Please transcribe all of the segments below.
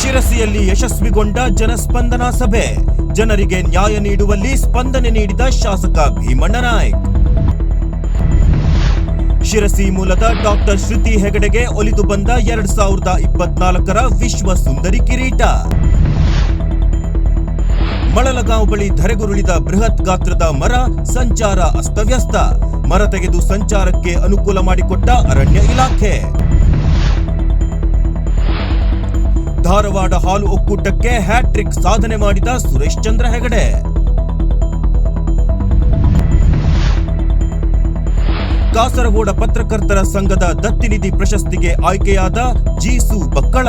ಶಿರಸಿಯಲ್ಲಿ ಯಶಸ್ವಿಗೊಂಡ ಜನಸ್ಪಂದನಾ ಸಭೆ. ಜನರಿಗೆ ನ್ಯಾಯ ನೀಡುವಲ್ಲಿ ಸ್ಪಂದನೆ ನೀಡಿದ ಶಾಸಕ ಭೀಮಣ್ಣ ನಾಯ್ಕ್. ಶಿರಸಿ ಮೂಲದ ಡಾಕ್ಟರ್ ಶ್ರುತಿ ಹೆಗಡೆಗೆ ಒಲಿದು ಬಂದ ಎರಡ್ ಸಾವಿರದ ಇಪ್ಪತ್ನಾಲ್ಕರ ವಿಶ್ವ ಸುಂದರಿ ಕಿರೀಟ. ಮಳಲಗಾಂವ್ ಬಳಿ ಧರೆಗುರುಳಿದ ಬೃಹತ್ ಗಾತ್ರದ ಮರ ಸಂಚಾರ ಅಸ್ತವ್ಯಸ್ತ. ಮರ ತೆಗೆದು ಸಂಚಾರಕ್ಕೆ ಅನುಕೂಲ ಮಾಡಿಕೊಟ್ಟ ಅರಣ್ಯ ಇಲಾಖೆ. ಧಾರವಾಡ ಹಾಲು ಒಕ್ಕೂಟಕ್ಕೆ ಹ್ಯಾಟ್ರಿಕ್ ಸಾಧನೆ ಮಾಡಿದ ಸುರೇಶ್ ಚಂದ್ರ ಹೆಗಡೆ. ಕಾಸರಗೋಡ ಪತ್ರಕರ್ತರ ಸಂಘದ ದತ್ತಿನಿಧಿ ಪ್ರಶಸ್ತಿಗೆ ಆಯ್ಕೆಯಾದ ಜೀಸು ಬಕ್ಕಳ.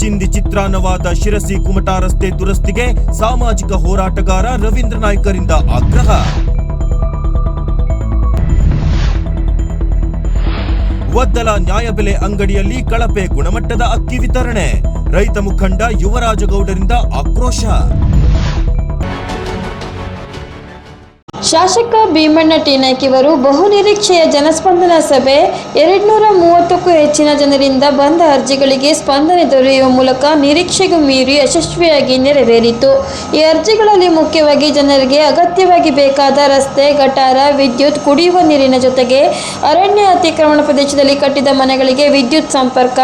ಚಿಂದಿ ಚಿತ್ರಾನ್ನವಾದ ಶಿರಸಿ ಕುಮಟಾ ರಸ್ತೆ ದುರಸ್ತಿಗೆ ಸಾಮಾಜಿಕ ಹೋರಾಟಗಾರ ರವೀಂದ್ರ ನಾಯ್ಕರಿಂದ ಆಗ್ರಹ. ಒದ್ದಲ ನ್ಯಾಯಬೆಲೆ ಅಂಗಡಿಯಲ್ಲಿ ಕಳಪೆ ಗುಣಮಟ್ಟದ ಅಕ್ಕಿ ವಿತರಣೆ. ರೈತ ಮುಖಂಡ ಯುವರಾಜಗೌಡರಿಂದ ಆಕ್ರೋಶ. ಶಾಸಕ ಭೀಮಣ್ಣ ಟೀನಾಯ್ಕ್ ಇವರು ಬಹುನಿರೀಕ್ಷೆಯ ಜನಸ್ಪಂದನ ಸಭೆ ಎರಡ್ನೂರ ಮೂವತ್ತಕ್ಕೂ ಹೆಚ್ಚಿನ ಜನರಿಂದ ಬಂದ ಅರ್ಜಿಗಳಿಗೆ ಸ್ಪಂದನೆ ದೊರೆಯುವ ಮೂಲಕ ನಿರೀಕ್ಷೆಗೂ ಮೀರಿ ಯಶಸ್ವಿಯಾಗಿ ನೆರವೇರಿತು. ಈ ಅರ್ಜಿಗಳಲ್ಲಿ ಮುಖ್ಯವಾಗಿ ಜನರಿಗೆ ಅಗತ್ಯವಾಗಿ ಬೇಕಾದ ರಸ್ತೆ, ಗಟಾರ, ವಿದ್ಯುತ್, ಕುಡಿಯುವ ನೀರಿನ ಜೊತೆಗೆ ಅರಣ್ಯ ಅತಿಕ್ರಮಣ ಪ್ರದೇಶದಲ್ಲಿ ಕಟ್ಟಿದ ಮನೆಗಳಿಗೆ ವಿದ್ಯುತ್ ಸಂಪರ್ಕ,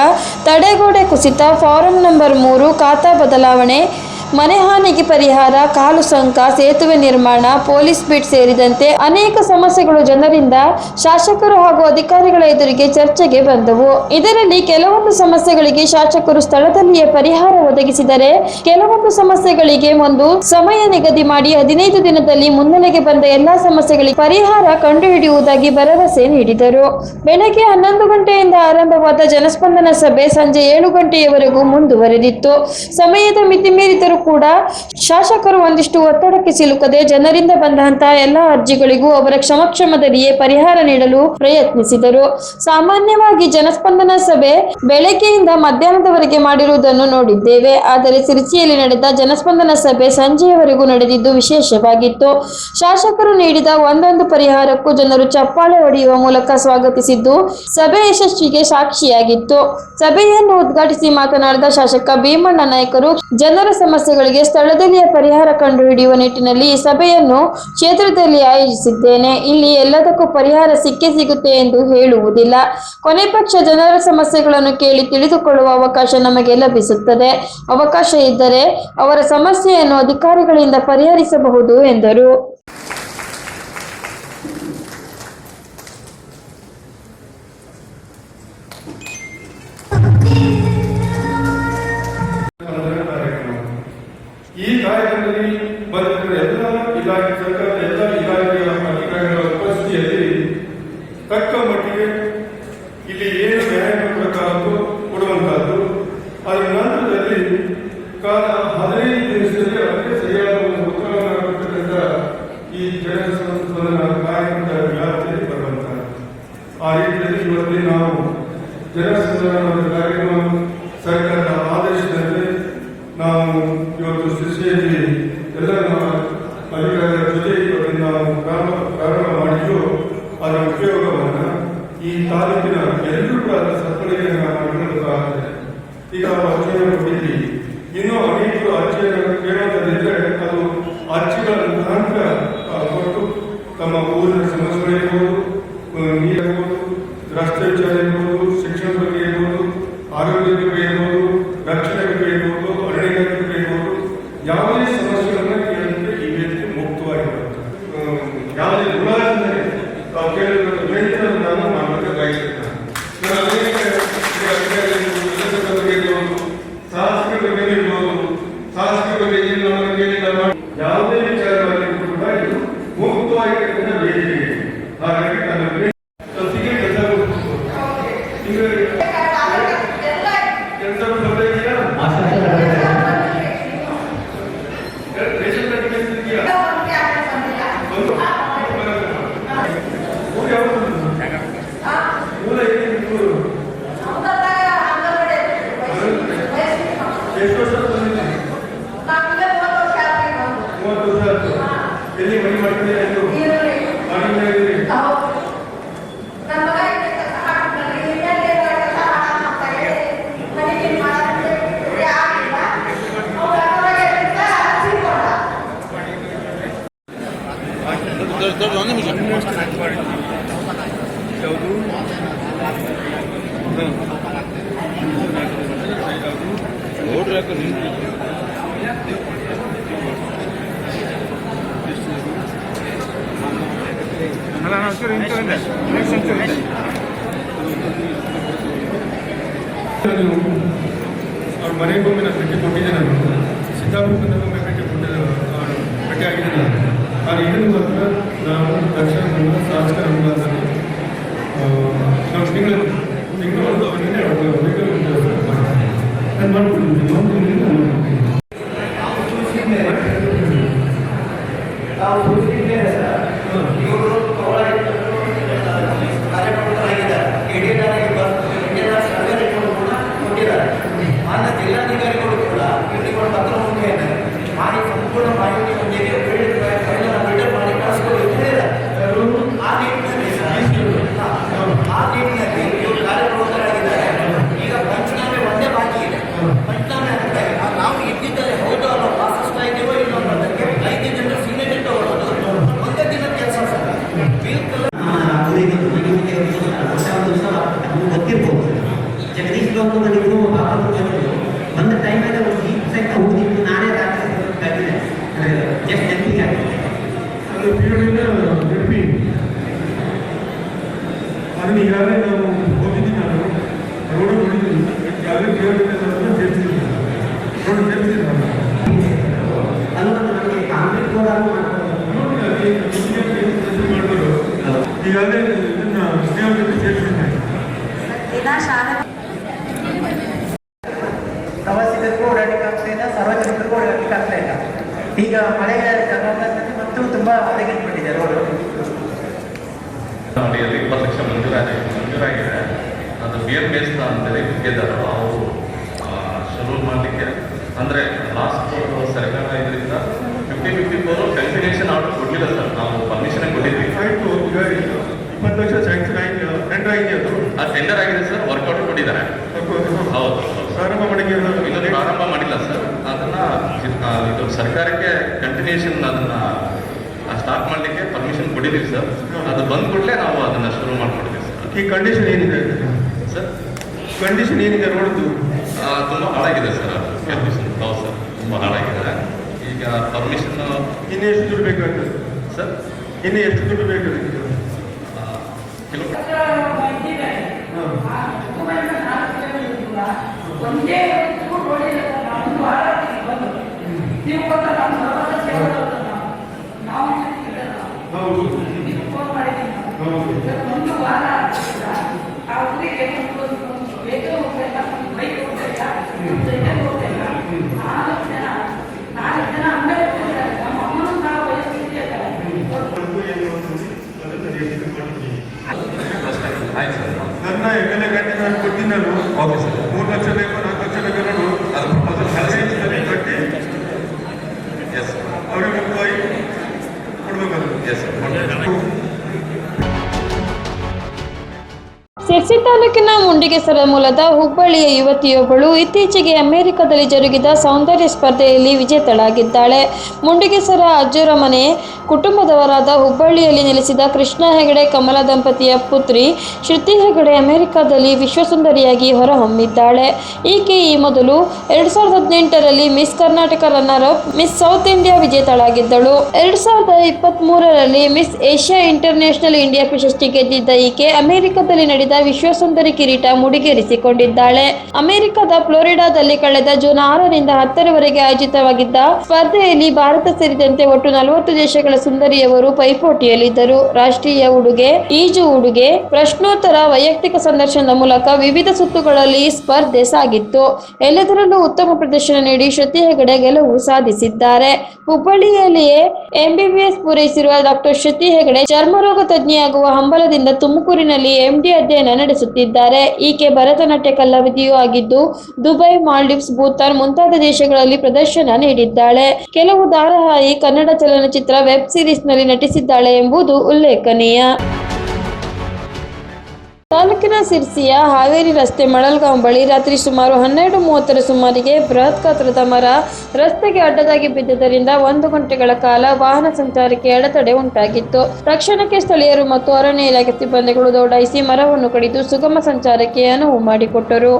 ತಡೆಗೋಡೆ ಕುಸಿತ, ಫಾರಂ ನಂಬರ್ ಮೂರು, ಖಾತಾ ಬದಲಾವಣೆ ಮನೆ ಹಾನಿಗೆ ಪರಿಹಾರ, ಕಾಲು ಸಂಕ, ಸೇತುವೆ ನಿರ್ಮಾಣ, ಪೊಲೀಸ್ ಬೀಟ್ ಸೇರಿದಂತೆ ಅನೇಕ ಸಮಸ್ಯೆಗಳು ಜನರಿಂದ ಶಾಸಕರು ಹಾಗೂ ಅಧಿಕಾರಿಗಳ ಎದುರಿಗೆ ಚರ್ಚೆಗೆ ಬಂದವು. ಇದರಲ್ಲಿ ಕೆಲವೊಂದು ಸಮಸ್ಯೆಗಳಿಗೆ ಶಾಸಕರು ಸ್ಥಳದಲ್ಲಿಯೇ ಪರಿಹಾರ ಒದಗಿಸಿದರೆ, ಕೆಲವೊಂದು ಸಮಸ್ಯೆಗಳಿಗೆ ಒಂದು ಸಮಯ ನಿಗದಿ ಮಾಡಿ ಹದಿನೈದು ದಿನದಲ್ಲಿ ಮುನ್ನೆಲೆಗೆ ಬಂದ ಎಲ್ಲಾ ಸಮಸ್ಯೆಗಳಿಗೆ ಪರಿಹಾರ ಕಂಡುಹಿಡಿಯುವುದಾಗಿ ಭರವಸೆ ನೀಡಿದರು. ಬೆಳಗ್ಗೆ ಹನ್ನೊಂದು ಗಂಟೆಯಿಂದ ಆರಂಭವಾದ ಜನಸ್ಪಂದನ ಸಭೆ ಸಂಜೆ ಏಳು ಗಂಟೆಯವರೆಗೂ ಮುಂದುವರೆದಿತ್ತು. ಸಮಯದ ಮಿತಿ ಮೀರಿದರೂ ಕೂಡ ಶಾಸಕರು ಒಂದಿಷ್ಟು ಒತ್ತಡಕ್ಕೆ ಸಿಲುಕದೆ ಜನರಿಂದ ಬಂದಂತಹ ಎಲ್ಲ ಅರ್ಜಿಗಳಿಗೂ ಅವರ ಕ್ಷಮಕ್ಷಮದಲ್ಲಿಯೇ ಪರಿಹಾರ ನೀಡಲು ಪ್ರಯತ್ನಿಸಿದರು. ಸಾಮಾನ್ಯವಾಗಿ ಜನಸ್ಪಂದನ ಸಭೆ ಬೆಳಗ್ಗೆಯಿಂದ ಮಧ್ಯಾಹ್ನದವರೆಗೆ ಮಾಡಿರುವುದನ್ನು ನೋಡಿದ್ದೇವೆ. ಆದರೆ ಸಿರಿಸಿಯಲ್ಲಿ ನಡೆದ ಜನಸ್ಪಂದನ ಸಭೆ ಸಂಜೆಯವರೆಗೂ ನಡೆದಿದ್ದು ವಿಶೇಷವಾಗಿತ್ತು. ಶಾಸಕರು ನೀಡಿದ ಒಂದೊಂದು ಪರಿಹಾರಕ್ಕೂ ಜನರು ಚಪ್ಪಾಳೆ ಹೊಡೆಯುವ ಮೂಲಕ ಸ್ವಾಗತಿಸಿದ್ದು ಸಭೆ ಯಶಸ್ವಿಗೆ ಸಾಕ್ಷಿಯಾಗಿತ್ತು. ಸಭೆಯನ್ನು ಉದ್ಘಾಟಿಸಿ ಮಾತನಾಡಿದ ಶಾಸಕ ಭೀಮಣ್ಣ ನಾಯಕರು, ಜನರ ಸಮಸ್ಯೆಗಳಿಗೆ ಸ್ಥಳದಲ್ಲಿಯೇ ಪರಿಹಾರ ಕಂಡುಹಿಡಿಯುವ ನಿಟ್ಟಿನಲ್ಲಿ ಈ ಸಭೆಯನ್ನು ಕ್ಷೇತ್ರದಲ್ಲಿ ಆಯೋಜಿಸಿದ್ದೇನೆ. ಇಲ್ಲಿ ಎಲ್ಲದಕ್ಕೂ ಪರಿಹಾರ ಸಿಕ್ಕೇ ಸಿಗುತ್ತೆ ಎಂದು ಹೇಳುವುದಿಲ್ಲ. ಕೊನೆ ಪಕ್ಷ ಜನರ ಸಮಸ್ಯೆಗಳನ್ನು ಕೇಳಿ ತಿಳಿದುಕೊಳ್ಳುವ ಅವಕಾಶ ನಮಗೆ ಲಭಿಸುತ್ತದೆ. ಅವಕಾಶ ಇದ್ದರೆ ಅವರ ಸಮಸ್ಯೆಯನ್ನು ಅಧಿಕಾರಿಗಳಿಂದ ಪರಿಹರಿಸಬಹುದು ಎಂದರು. ಆ ರೀತಿಯಲ್ಲಿ ಇವರಲ್ಲಿ ನಾವು ಜನಸ್ಪಂದನ ಕಾರ್ಯಕ್ರಮ ಸರ್ಕಾರದ ಆದೇಶದಂತೆ ನಾವು ಇವತ್ತು ಸೃಷ್ಟಿಯಲ್ಲಿ ಎಲ್ಲ ನಮ್ಮ ಅಧಿಕಾರಿಗಳ ಜೊತೆ ಇವರಿಂದ ನಾವು ಪ್ರಾರಂಭ ಮಾಡಿದ್ದು, ಅದರ ಉಪಯೋಗವನ್ನು ಈ ತಾಲೂಕಿನ ಎಲ್ಲರೂ ಕೂಡ ಮಾಡಿಕೊಳ್ಳಬೇಕಾಗುತ್ತದೆ ಈಗ ಅರ್ಜಿಯನ್ನು ಇನ್ನು ಇನ್ನೂ ಅನೇಕರು ಅರ್ಜಿಯನ್ನು ಕೇಳೋದಿದ್ರೆ ಅದು ಅರ್ಜಿಗಳ ಮುಖಾಂತರ ಕೊಟ್ಟು ತಮ್ಮ ಊರಿನ ಸಮಸ್ಯೆಗಳಿರ್ಬೋದು ಆ, ನೀರಿರ್ಬೋದು ಎಲ್ಲಿ ಮನೆ ಮಾಡ್ತೀರಿ ಅವ್ರ ಮನೆಗೊಮ್ಮೆ ನಾನು ಭೇಟಿ ಕೊಟ್ಟಿದ್ದೇನೆ ನಾನು. ಸಿದ್ದಾಪುರಕ್ಕೊಮ್ಮೆ ಭೇಟಿ ಕೊಟ್ಟಿದ್ದ ಭೇಟಿ ಆಗಿದೆ ನಾನು ಇದನ್ನು ಮಾತ್ರ ನಾವು ದಕ್ಷಿಣ ಕನ್ನಡ ಶಾಸಕ ಅನುದಾನದಲ್ಲಿ ನಾವು ತಿಂಗಳು ತಿಂಗಳು ಒಂದು ಅವರಿಗೆ ನಾನು ಮಾಡ್ಕೊಡ್ತೀನಿ ಒಂದು ತಿಂಗಳಿಂದ ನಾನು ಮಾಡ್ಕೊಡ್ತೀನಿ ಮಾನ್ಯ ಜಿಲ್ಲಾಧಿಕಾರಿಗಳು ಕೂಡ ಇಲ್ಲಿಗಳು ಪತ್ರ ಮುಖೇನ ಮಾಡಿ ಸಂಪೂರ್ಣ ಮಾಹಿತಿಯೊಂದಿಗೆ ಬಿಲ್ಡರ್ ಮಾಡಿ ಕಳಿಸ್ಕೊಡಿ ಅಂತ ಹೇಳಿದ್ದಾರೆ ಆ ನಿಟ್ಟಿನಲ್ಲಿ ಹಾ, ಆ ನಿಟ್ಟಿನಲ್ಲಿ ಇವರು ಕಾರ್ಯಪ್ರವೃತ್ತರಾಗಿದ್ದಾರೆ ಈಗ ಪಂಚನಾಮೆ ಒಂದೇ ಬಾಕಿ ಇದೆ ಪಂಚನಾಮೆ ಅಂದ್ರೆ ಆ ನಾವು ಇದ್ದಿದ್ದರೆ ಹೌದು ಅನ್ನೋ ವಾಸಿಸ್ತಾ ಇದ್ದೀವೋ ಇಲ್ಲೋ ಅನ್ನೋದಕ್ಕೆ ಐದು ಜನ ಸಿಗ್ನೇಚರ್ ತಗೊಳ್ಳೋದು ಒಂದೇ ದಿನ ಕೆಲಸ ಸರ್ ಬಿಲ್ ಗೊತ್ತಿರ್ಬೋದು ಜಗದೀಶ್ ಲೋಕ ಬಂದಿದ್ದು ಬಾಬಾ ಬಂದಿದ್ದು ಒಂದು ಟೈಮಲ್ಲಿ ಒಂದು ಈ ಸಹಿತ ಹೋಗಿದ್ದು ನಾನೇ ದಾಖಲಿಸಿದೆ ಜಸ್ಟ್ ನೆನಪಿಗೆ ಆಗಿದೆ ಅದು ಪೀರಿಯಡಿಂದ ನೆನಪಿ ಅದನ್ನ ಈಗಾಗಲೇ ನಾವು ಹೋಗಿದ್ದೀನಿ ನಾನು ರೋಡ್ ನೋಡಿದ್ದೀನಿ ಈಗಾಗಲೇ ಪೀರಿಯಡಿಂದ ನಾನು ಸೇರಿಸಿದ್ದೀನಿ ರೋಡ್ ಸೇರಿಸಿದ್ದೀನಿ ನಾನು ಅದು ನಮಗೆ ಕಾಂಕ್ರೀಟ್ ಬಿಟ್ಟಿದ್ದಾರೆ ಅವರು ಶುರು ಮಾಡಲಿಕ್ಕೆ. ಅಂದರೆ ಲಾಸ್ಟ್ ಸರ್ಕಾರ ಇದರಿಂದ fifty fifty four continuation order ಕೊಡಲಿಲ್ಲ ಸರ್. ನಾವು ಪರ್ಮಿಷನ್ ಕೊಟ್ಟಿದ್ವಿ ಆಯಿತು ಈಗ ಇಪ್ಪತ್ತು ಲಕ್ಷ ಸ್ಯಾಂಕ್ಷನ್ ಆಗಿ ಟೆಂಡರ್ ಆಗಿದೆ ಅದು? ಆ ಟೆಂಡರ್ ಆಗಿದೆ ಸರ್ ವರ್ಕೌಟ್ ಕೊಟ್ಟಿದ್ದಾರೆ. ಹೌದು ಪ್ರಾರಂಭ ಮಾಡಿಕೆ ಇನ್ನೊಂದು ಪ್ರಾರಂಭ ಮಾಡಿಲ್ಲ ಸರ್. ಅದನ್ನ ಇದು ಸರ್ಕಾರಕ್ಕೆ ಕಂಟಿನ್ಯೂಷನ್ ಅದನ್ನ ಸ್ಟಾರ್ಟ್ ಮಾಡಲಿಕ್ಕೆ ಪರ್ಮಿಷನ್ ಕೊಟ್ಟಿದ್ದೀವಿ ಸರ್. ಅದು ಬಂದ ಕೂಡಲೇ ನಾವು ಅದನ್ನ ಶುರು ಮಾಡ್ಕೊಡ್ತೀವಿ ಸರ್. ಈ ಕಂಡೀಷನ್ ಏನಿದೆ? ಕಂಡೀಷನ್ ಏನಿದೆ ರೋಡ್ದು ತುಂಬ ಹಾಳಾಗಿದೆ ಸರ್ ಅದು. ಕಂಡೀಷನ್ ಹೌದು ಸರ್ ತುಂಬ ಹಾಳಾಗಿದೆ. ಈಗ ಪರ್ಮಿಷನ್ ಇನ್ನೇ ಎಷ್ಟು ದುಡ್ಡು ಬೇಕಾಗ್ತದೆ ಸರ್? ಇನ್ನೇ ಎಷ್ಟು ದುಡ್ಡು ಬೇಕಾಗುತ್ತೆ ಹೌದು. ಒಂದೇ ಹೊತ್ತು ರೋಡಿಲ್ಲ ಒಂದು ವಾರ ಆಗಿದೆ ಬಂದು ನೀವು ಗೊತ್ತಾ ನಮ್ಮ ಭರವಸೆ ಸೇರೋದು ನಾವು ನಾವು ಹೌದು ನೀವು ಫೋನ್ ಮಾಡಿದ್ದೀನಿ ಹೌದು ಇವತ್ತು ಒಂದು ವಾರ ಆಗಿಲ್ಲ ಆ ಊರಿಗೆ ಒಂದು ಬೇಗ ಹೋಗ್ಬೇಕಾ ಒಂದು ಬೈಕ್ ಹೋಗ್ಬೇಕಾ ಒಂದು ಸೈಕಲ್ ಹೋಗ್ಬೇಕಾ ನಾಲ್ಕು ಜನ ನಾಲ್ಕು ಜನ ಅಂಗಡಿ ಹೋಗ್ತಾರೆ ನಮ್ಮ ಅಮ್ಮನೂ ನಾವು ವಯಸ್ಸಿಗೆ ಒಂದು ಏನು ಒಂದು ಅದನ್ನು ರೇಟಿಂಗ್ ಮಾಡ್ತೀನಿ ಆಯ್ತು ಸರ್ ನನ್ನ ಎಮ್ಮೆಲ್ಯೆ ಗಂಟೆ ನಾನು ಕೊಡ್ತೀನಿ ನಾನು ಓಕೆ ಸರ್ ಮೂರು ಲಕ್ಷ ಬೇಕು ನಾಲ್ಕು ಲಕ್ಷ ಬೇಕು ನೋಡು ಅದು ಪ್ರಪೋಸಲ್ ಹದಿನೈದು ಕಟ್ಟಿ ಎಸ್ ಅವ್ರಿಗೆ ಮುಖ್ಯವಾಗಿ ಕೊಡ್ಬೇಕದು ಎಸ್ ಸರ್ ಸಿರ್ಸಿ ತಾಲೂಕಿನ ಮುಂಡಿಗೆಸರ ಮೂಲದ ಹುಬ್ಬಳ್ಳಿಯ ಯುವತಿಯೊಬ್ಬಳು ಇತ್ತೀಚೆಗೆ ಅಮೆರಿಕದಲ್ಲಿ ಜರುಗಿದ ಸೌಂದರ್ಯ ಸ್ಪರ್ಧೆಯಲ್ಲಿ ವಿಜೇತಳಾಗಿದ್ದಾಳೆ. ಮುಂಡಿಗೆಸರ ಅಜ್ಜರ ಮನೆ ಕುಟುಂಬದವರಾದ ಹುಬ್ಬಳ್ಳಿಯಲ್ಲಿ ನೆಲೆಸಿದ ಕೃಷ್ಣ ಹೆಗಡೆ, ಕಮಲ ದಂಪತಿಯ ಪುತ್ರಿ ಶ್ರುತಿ ಹೆಗಡೆ ಅಮೆರಿಕದಲ್ಲಿ ವಿಶ್ವಸುಂದರಿಯಾಗಿ ಹೊರಹೊಮ್ಮಿದ್ದಾಳೆ. ಈಕೆ ಈ ಮೊದಲು ಎರಡ್ ಸಾವಿರದ ಹದಿನೆಂಟರಲ್ಲಿ miss Karnataka runner up miss South India ವಿಜೇತಳಾಗಿದ್ದಳು. ಎರಡ್ ಸಾವಿರದ ಇಪ್ಪತ್ತ್ ಮಿಸ್ ಏಷ್ಯಾ ಇಂಟರ್ನ್ಯಾಷನಲ್ ಇಂಡಿಯಾ ಪ್ರಶಸ್ತಿ ಗೆದ್ದಿದ್ದ ಈಕೆ ಅಮೆರಿಕದಲ್ಲಿ ನಡೆದ ವಿಶ್ವಸುಂದರಿ ಕಿರೀಟ ಮುಡಿಗೇರಿಸಿಕೊಂಡಿದ್ದಾಳೆ. ಅಮೆರಿಕದ ಫ್ಲೋರಿಡಾದಲ್ಲಿ ಕಳೆದ ಜೂನ್ ಆರರಿಂದ ಹತ್ತರವರೆಗೆ ಆಯೋಜಿತವಾಗಿದ್ದ ಸ್ಪರ್ಧೆಯಲ್ಲಿ ಭಾರತ ಸೇರಿದಂತೆ ಒಟ್ಟು ನಲವತ್ತು ದೇಶಗಳ ಸುಂದರಿಯವರು ಪೈಪೋಟಿಯಲ್ಲಿದ್ದರು. ರಾಷ್ಟ್ರೀಯ ಉಡುಗೆ, ಈಜು ಉಡುಗೆ, ಪ್ರಶ್ನೋತ್ತರ, ವೈಯಕ್ತಿಕ ಸಂದರ್ಶನದ ಮೂಲಕ ವಿವಿಧ ಸುತ್ತುಗಳಲ್ಲಿ ಸ್ಪರ್ಧೆ ಸಾಗಿತ್ತು. ಎಲ್ಲದರಲ್ಲೂ ಉತ್ತಮ ಪ್ರದರ್ಶನ ನೀಡಿ ಶ್ರುತಿ ಹೆಗಡೆ ಗೆಲುವು ಸಾಧಿಸಿದ್ದಾರೆ. ಹುಬ್ಬಳ್ಳಿಯಲ್ಲಿಯೇ ಎಂಬಿಬಿಎಸ್ ಪೂರೈಸಿರುವ ಡಾಕ್ಟರ್ ಶ್ರುತಿ ಹೆಗಡೆ ಚರ್ಮರೋಗ ತಜ್ಞೆಯಾಗುವ ಹಂಬಲದಿಂದ ತುಮಕೂರಿನಲ್ಲಿ ಎಂಡಿ ಅಧ್ಯಯನ ನಡೆಸುತ್ತಿದ್ದಾರೆ ಈಕೆ ಭರತನಾಟ್ಯ ಕಲಾವಿದೆಯೂ ಆಗಿದ್ದು ದುಬೈ ಮಾಲ್ಡೀವ್ಸ್, ಭೂತಾನ್ ಮುಂತಾದ ದೇಶಗಳಲ್ಲಿ ಪ್ರದರ್ಶನ ನೀಡಿದ್ದಾಳೆ. ಕೆಲವು ಧಾರಾವಾಹಿ ಕನ್ನಡ ಚಲನಚಿತ್ರ ವೆಬ್ ಸೀರೀಸ್ನಲ್ಲಿ ನಟಿಸಿದ್ದಾಳೆ ಎಂಬುದು ಉಲ್ಲೇಖನೀಯ. ತಾಲೂಕಿನ ಸಿರ್ಸಿಯ ಹಾವೇರಿ ರಸ್ತೆ ಮಳಲ್ಗಾಂವ್ ಬಳಿ ರಾತ್ರಿ ಸುಮಾರು ಹನ್ನೆರಡು ಮೂವತ್ತರ ಸುಮಾರಿಗೆ ಬೃಹತ್ ಗಾತ್ರದ ಮರ ರಸ್ತೆಗೆ ಅಡ್ಡದಾಗಿ ಬಿದ್ದುದರಿಂದ ಒಂದು ಗಂಟೆಗಳ ಕಾಲ ವಾಹನ ಸಂಚಾರಕ್ಕೆ ಅಡೆತಡೆ ಉಂಟಾಗಿತ್ತು. ತಕ್ಷಣಕ್ಕೆ ಸ್ಥಳೀಯರು ಮತ್ತು ಅರಣ್ಯ ಇಲಾಖೆ ಸಿಬ್ಬಂದಿಗಳು ದೌಡಾಯಿಸಿ ಮರವನ್ನು ಕಡಿದು ಸುಗಮ ಸಂಚಾರಕ್ಕೆ ಅನುವು ಮಾಡಿಕೊಟ್ಟರು.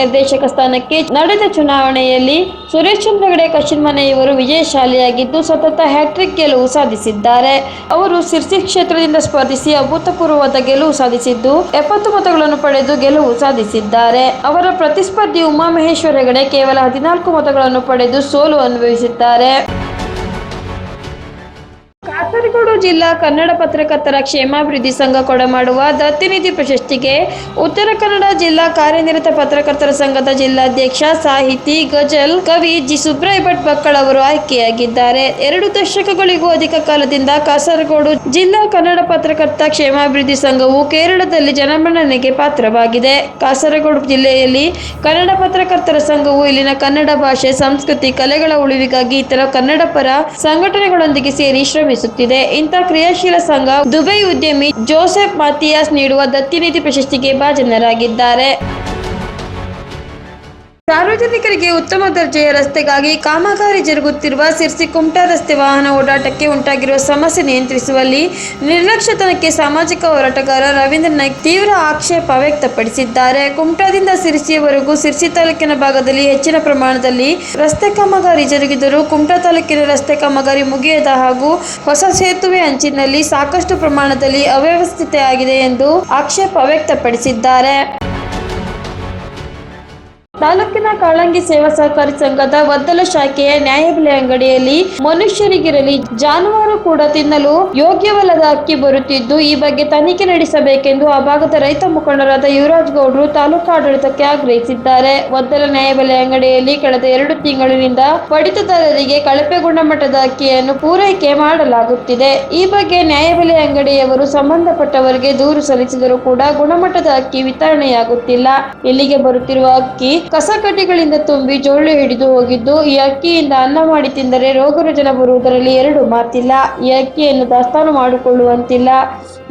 ನಿರ್ದೇಶಕ ಸ್ಥಾನಕ್ಕೆ ನಡೆದ ಚುನಾವಣೆಯಲ್ಲಿ ಸುರೇಶ್ ಚಂದ್ರಗಡೆ ಕಶಿನ್ಮನೆ ಇವರು ವಿಜಯಶಾಲಿಯಾಗಿದ್ದು ಸತತ ಹ್ಯಾಟ್ರಿಕ್ ಗೆಲುವು ಸಾಧಿಸಿದ್ದಾರೆ. ಅವರು ಸಿರ್ಸಿ ಕ್ಷೇತ್ರದಿಂದ ಸ್ಪರ್ಧಿಸಿ ಅಭೂತಪೂರ್ವವಾದ ಗೆಲುವು ಸಾಧಿಸಿದ್ದು, ಎಪ್ಪತ್ತು ಮತಗಳನ್ನು ಪಡೆದು ಗೆಲುವು ಸಾಧಿಸಿದ್ದಾರೆ. ಅವರ ಪ್ರತಿಸ್ಪರ್ಧಿ ಉಮಾಮಹೇಶ್ವರ ಹೆಗಡೆ ಕೇವಲ ಹದಿನಾಲ್ಕು ಮತಗಳನ್ನು ಪಡೆದು ಸೋಲು ಅನುಭವಿಸಿದ್ದಾರೆ. ಕಾಸರಗೋಡು ಜಿಲ್ಲಾ ಕನ್ನಡ ಪತ್ರಕರ್ತರ ಕ್ಷೇಮಾಭಿವೃದ್ಧಿ ಸಂಘ ಕೊಡಮಾಡುವ ದತ್ತಿನಿಧಿ ಪ್ರಶಸ್ತಿಗೆ ಉತ್ತರ ಕನ್ನಡ ಜಿಲ್ಲಾ ಕಾರ್ಯನಿರತ ಪತ್ರಕರ್ತರ ಸಂಘದ ಜಿಲ್ಲಾಧ್ಯಕ್ಷ ಸಾಹಿತಿ ಗಜಲ್ ಕವಿ ಜಿ ಸುಬ್ರಾಯ್ ಭಟ್ ಮಕ್ಕಳವರು ಅವರು ಆಯ್ಕೆಯಾಗಿದ್ದಾರೆ. ಎರಡು ದಶಕಗಳಿಗೂ ಅಧಿಕ ಕಾಲದಿಂದ ಕಾಸರಗೋಡು ಜಿಲ್ಲಾ ಕನ್ನಡ ಪತ್ರಕರ್ತ ಕ್ಷೇಮಾಭಿವೃದ್ಧಿ ಸಂಘವು ಕೇರಳದಲ್ಲಿ ಜನಮನ್ನಣೆಗೆ ಪಾತ್ರವಾಗಿದೆ. ಕಾಸರಗೋಡು ಜಿಲ್ಲೆಯಲ್ಲಿ ಕನ್ನಡ ಪತ್ರಕರ್ತರ ಸಂಘವು ಇಲ್ಲಿನ ಕನ್ನಡ ಭಾಷೆ, ಸಂಸ್ಕೃತಿ, ಕಲೆಗಳ ಉಳಿವಿಗಾಗಿ ಇತರ ಕನ್ನಡ ಪರ ಸಂಘಟನೆಗಳೊಂದಿಗೆ ಸೇರಿ ಶ್ರಮಿಸುತ್ತಿದೆ. ಇಂಥ ಕ್ರಿಯಾಶೀಲ ಸಂಘ ದುಬೈ ಉದ್ಯಮಿ ಜೋಸೆಫ್ ಮಾತಿಯಾಸ್ ನೀಡುವ ದತ್ತಿನಿಧಿ ಪ್ರಶಸ್ತಿಗೆ ಭಾಜನರಾಗಿದ್ದಾರೆ. ಸಾರ್ವಜನಿಕರಿಗೆ ಉತ್ತಮ ದರ್ಜೆಯ ರಸ್ತೆಗಾಗಿ ಕಾಮಗಾರಿ ಜರುಗುತ್ತಿರುವ ಸಿರ್ಸಿ ಕುಮಟಾ ರಸ್ತೆ ವಾಹನ ಓಡಾಟಕ್ಕೆ ಉಂಟಾಗಿರುವ ಸಮಸ್ಯೆ ನಿಯಂತ್ರಿಸುವಲ್ಲಿ ನಿರ್ಲಕ್ಷ್ಯತನಕ್ಕೆ ಸಾಮಾಜಿಕ ಹೋರಾಟಗಾರ ರವೀಂದ್ರ ನಾಯ್ಕ್ ತೀವ್ರ ಆಕ್ಷೇಪ ವ್ಯಕ್ತಪಡಿಸಿದ್ದಾರೆ. ಕುಮಟಾದಿಂದ ಸಿರ್ಸಿಯವರೆಗೂ ಸಿರ್ಸಿ ತಾಲೂಕಿನ ಭಾಗದಲ್ಲಿ ಹೆಚ್ಚಿನ ಪ್ರಮಾಣದಲ್ಲಿ ರಸ್ತೆ ಕಾಮಗಾರಿ ಜರುಗಿದರೂ ಕುಮಟಾ ತಾಲೂಕಿನ ರಸ್ತೆ ಕಾಮಗಾರಿ ಮುಗಿಯದ ಹಾಗೂ ಹೊಸ ಸೇತುವೆ ಅಂಚಿನಲ್ಲಿ ಸಾಕಷ್ಟು ಪ್ರಮಾಣದಲ್ಲಿ ಅವ್ಯವಸ್ಥಿತೆಯಾಗಿದೆ ಎಂದು ಆಕ್ಷೇಪ ವ್ಯಕ್ತಪಡಿಸಿದ್ದಾರೆ. ತಾಲೂಕಿನ ಕಾಳಂಗಿ ಸೇವಾ ಸಹಕಾರಿ ಸಂಘದ ವದ್ದಲ ಶಾಖೆಯ ನ್ಯಾಯಬೆಲೆ ಅಂಗಡಿಯಲ್ಲಿ ಮನುಷ್ಯರಿಗಿರಲಿ ಜಾನುವಾರು ಕೂಡ ತಿನ್ನಲು ಯೋಗ್ಯವಲ್ಲದ ಅಕ್ಕಿ ಬರುತ್ತಿದ್ದು, ಈ ಬಗ್ಗೆ ತನಿಖೆ ನಡೆಸಬೇಕೆಂದು ಆ ಭಾಗದ ರೈತ ಮುಖಂಡರಾದ ಯುವರಾಜ್ ಗೌಡ್ರು ತಾಲೂಕು ಆಡಳಿತಕ್ಕೆ ಆಗ್ರಹಿಸಿದ್ದಾರೆ. ವದ್ದಲ ನ್ಯಾಯಬೆಲೆ ಅಂಗಡಿಯಲ್ಲಿ ಕಳೆದ ಎರಡು ತಿಂಗಳಿನಿಂದ ಪಡಿತದಾರರಿಗೆ ಕಳಪೆ ಗುಣಮಟ್ಟದ ಅಕ್ಕಿಯನ್ನು ಪೂರೈಕೆ ಮಾಡಲಾಗುತ್ತಿದೆ. ಈ ಬಗ್ಗೆ ನ್ಯಾಯಬೆಲೆ ಅಂಗಡಿಯವರು ಸಂಬಂಧಪಟ್ಟವರಿಗೆ ದೂರು ಸಲ್ಲಿಸಿದರೂ ಕೂಡ ಗುಣಮಟ್ಟದ ಅಕ್ಕಿ ವಿತರಣೆಯಾಗುತ್ತಿಲ್ಲ. ಇಲ್ಲಿಗೆ ಬರುತ್ತಿರುವ ಅಕ್ಕಿ ಕಸಕಡ್ಡಿಗಳಿಂದ ತುಂಬಿ ಜೋಳು ಹಿಡಿದು ಹೋಗಿದ್ದು, ಈ ಅಕ್ಕಿಯಿಂದ ಅನ್ನ ಮಾಡಿ ತಿಂದರೆ ರೋಗ ರುಜಿನ ಬರುವುದರಲ್ಲಿ ಎರಡು ಮಾತಿಲ್ಲ. ಈ ಅಕ್ಕಿಯನ್ನು ದಾಸ್ತಾನು ಮಾಡಿಕೊಳ್ಳುವಂತಿಲ್ಲ.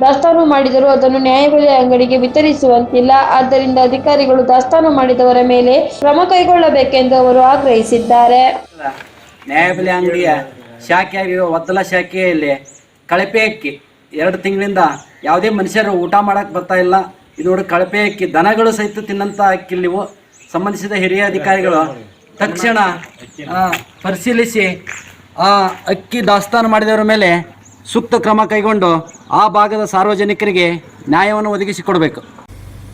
ದಾಸ್ತಾನು ಮಾಡಿದರೂ ಅದನ್ನು ನ್ಯಾಯಬೆಲೆ ಅಂಗಡಿಗೆ ವಿತರಿಸುವಂತಿಲ್ಲ. ಆದ್ದರಿಂದ ಅಧಿಕಾರಿಗಳು ದಾಸ್ತಾನು ಮಾಡಿದವರ ಮೇಲೆ ಕ್ರಮ ಕೈಗೊಳ್ಳಬೇಕೆಂದು ಅವರು ಆಗ್ರಹಿಸಿದ್ದಾರೆ. ನ್ಯಾಯಬೆಲೆ ಅಂಗಡಿಯ ಶಾಖೆಯಾಗಿರುವ ಒತ್ತಲ ಶಾಖೆಯಲ್ಲಿ ಕಳಪೆ ಅಕ್ಕಿ. ಎರಡು ತಿಂಗಳಿಂದ ಯಾವುದೇ ಮನುಷ್ಯರು ಊಟ ಮಾಡಕ್ಕೆ ಬರ್ತಾ ಇಲ್ಲ. ಇದು ಕಳಪೆ ಅಕ್ಕಿ. ದನಗಳು ಸಹಿತ ತಿನ್ನಂಥ ಅಕ್ಕಿ ನೀವು ಸಂಬಂಧಿಸಿದ ಹಿರಿಯ ಅಧಿಕಾರಿಗಳು ತಕ್ಷಣ ಪರಿಶೀಲಿಸಿ, ಆ, ಅಕ್ಕಿ ದಾಸ್ತಾನು ಮಾಡಿದವರ ಮೇಲೆ ಸೂಕ್ತ ಕ್ರಮ ಕೈಗೊಂಡು ಆ ಭಾಗದ ಸಾರ್ವಜನಿಕರಿಗೆ ನ್ಯಾಯವನ್ನು ಒದಗಿಸಿಕೊಡಬೇಕು.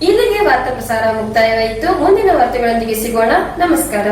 ಇಲ್ಲಿಗೆ ವಾರ್ತಾ ಪ್ರಸಾರ ಮುಕ್ತಾಯವಾಯಿತು. ಮುಂದಿನ ವಾರ್ತೆಗಳೊಂದಿಗೆ ಸಿಗೋಣ. ನಮಸ್ಕಾರ.